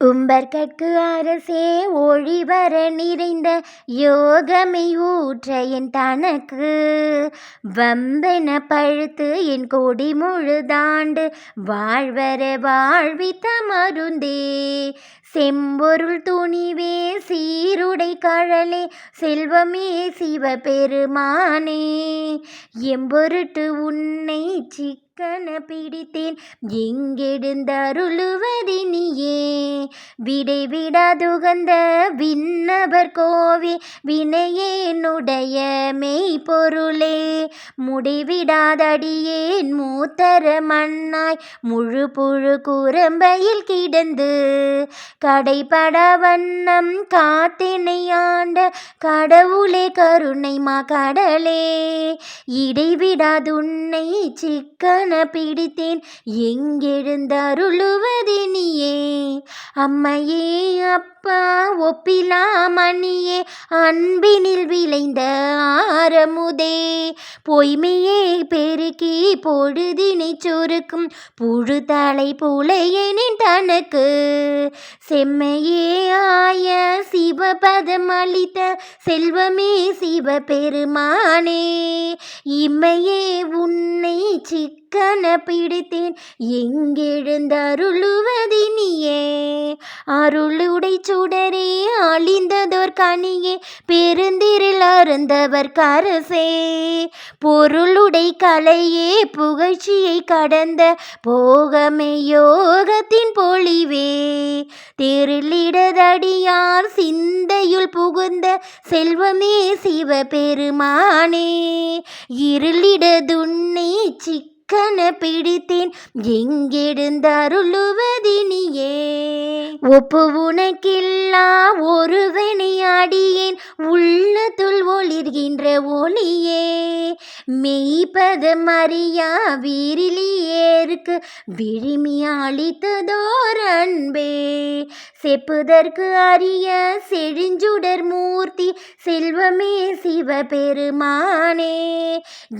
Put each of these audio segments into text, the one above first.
உம்பர்கட்கு அரசே ஒழிவர நிறைந்த யோகமை ஊற்ற என் தனக்கு. வம்பென பழுத்து என் கொடி முழுதாண்டு வாழ்வர வாழ்வித்த மருந்தே. செம்பொருள் துணிவே சீருடை கழலே செல்வமே சிவபெருமானே. எம்பொருட்டு உன்னை சிக்கன பிடித்தேன். எங்கெடுந்தருளுவதினியே? விடை விடாதுகந்த விண்ணவர் கோவி வினையேனுடைய மெய்ப்பொருளே. முடிவிடாதடியேன் மூத்தர மண்ணாய் முழு புழு குரம்பையில் கிடந்து. கடைபட வண்ணம் காத்தினையாண்ட கடவுளே கருணை மா கடலே. இடைவிடாதுன்னை சிக்கன பிடித்தேன் எங்கெழுந்தருளுவதினியே அம்மையே அப்பா ஒப்பிலா மணியே அன்பினில் விளைந்த ஆரமுதே. பொய்மையே பெருக்கி பொழுதினை சுருக்கும் புழு தலை புலையனின் தனக்கு. செம்மையே ஆய சிவபதம் அளித்த செல்வமே சிவபெருமானே. இம்மையே உன்னை சிக்கன பிடித்தேன். எங்கெழுந்தருளுவதினியே. அருளுடை சுடரே அழிந்ததோர் கனியே. பெருந்திரில் அருந்தவர் கரசே. பொருளுடை கலையே புகழ்ச்சியை கடந்த போகமே யோகத்தின் பொழிவே. திருளிடதடியார் சிந்தையுள் புகுந்த செல்வமே சிவபெருமானே. இருளிடதுன்னை சிக்கன பிடித்தேன். எங்கெடுந்தருளுவதினியே ஒப்பு உனக்கில்லா ஒருவனை அடியேன். உள்ளத்துள் ஒளிர்கின்ற ஒளியே. மெய்ப்பதம் அறியா வீரிலியேருக்கு விழிமி அளித்ததோர் அன்பே. செப்புதற்கு அரிய செழிஞ்சுடர் மூர்த்தி. செல்வமே சிவபெருமானே.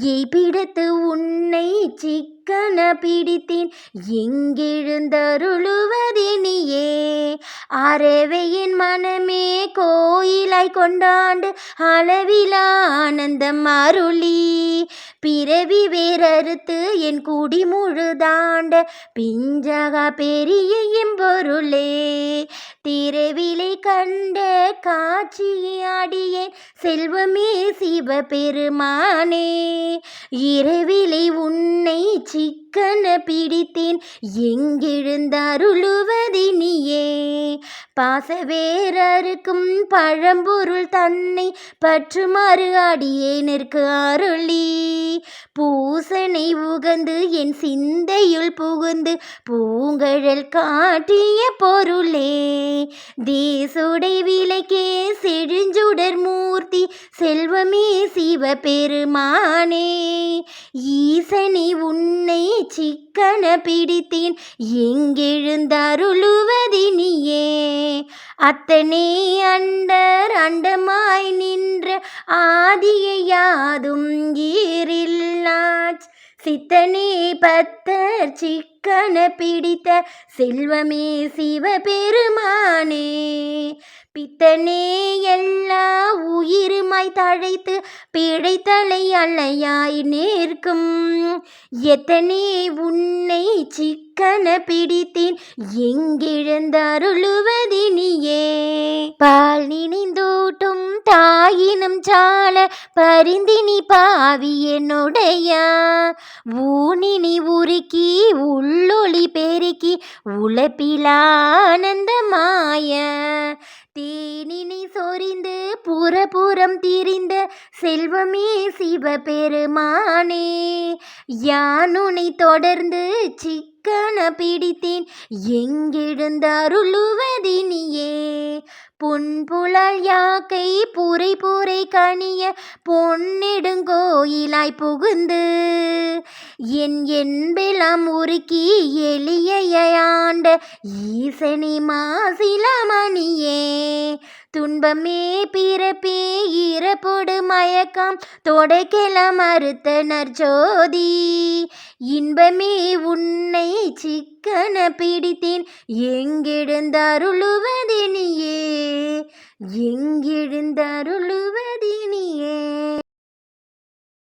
எய்பிடத்து உன் சிக்கன பிடித்தேன். எங்கெழுந்தருளுவதினியே அறவையின் மனமே கோயிலாய் கொண்டாண்டு அளவிலா ஆனந்தம் அருளி. பிறவி வேறறுத்து என் குடி முழுதாண்ட பிஞ்சக பெரிய எம்பொருளே திரவிலை கண்ட காட்சியை அடியேன். செல்வமே சிவபெருமானே இரவிலை உன்னை சிக்கன பிடித்தேன். எங்கெழுந்தருளுவதினியே பாசவேரருக்கும் பழம்பொருள் தன்னை பற்றுமாறு அடியேனிற்கு அருளி. பூசனை உகந்து என் சிந்தையுள் புகுந்து பூங்கழல் காட்டிய பொருளே தேசுடை விலைக்கே செழிஞ்சுடர் மூர்த்தி செல்வமே சிவபெருமானே. ஈசனை உன்னை சிக்கன பிடித்தேன். எங்கெழுந்தருளுவதினியே அத்தனே அண்டர் அண்டமாய் நின்ற ஆதியை யாதும் ஈரில்லாச் சித்தனே பத்தர் சிக்கன பிடித்த செல்வமே சிவபெருமானே. பித்தனே எல்லா உயிருமாய் தழைத்து பிழைத்தலை அல்லையாய் நேர்க்கும். எத்தனே உன்னை சிக்கன பிடித்தேன் எங்கிழந்தருளுவதினியே பால் நினைந்தூட்டும் தாயினும் சால பரிந்தினி பாவி என்னுடைய. ஊனினி உருக்கி உள்ளொளி பெருக்கி உழப்பிலானந்தமாய தேனினை சொரிந்து புறபுறம் திரிந்த செல்வமே சிவபெருமானே. யானுனை தொடர்ந்து சிக்கன பிடித்தேன். எங்கெழுந்தருளுவதினியே புன்புழல் யாக்கை புரை புரை கனிய பொன்னெடுங்கோயிலாய் புகுந்து என் என்பெல்லாம் உருக்கி எளிய ஆண்ட ஈசனி மாசிலமணியே துன்பமே பிறப்பே இறப்பொடு மயக்கம் தொடைக்கெல்லாம் மறுத்த நற்ஜோதி இன்பமே உன்னை சிக்கன பிடித்தேன் எங்கெழுந்தருளுவதினியே எங்கெழுந்தருளுவதினியே.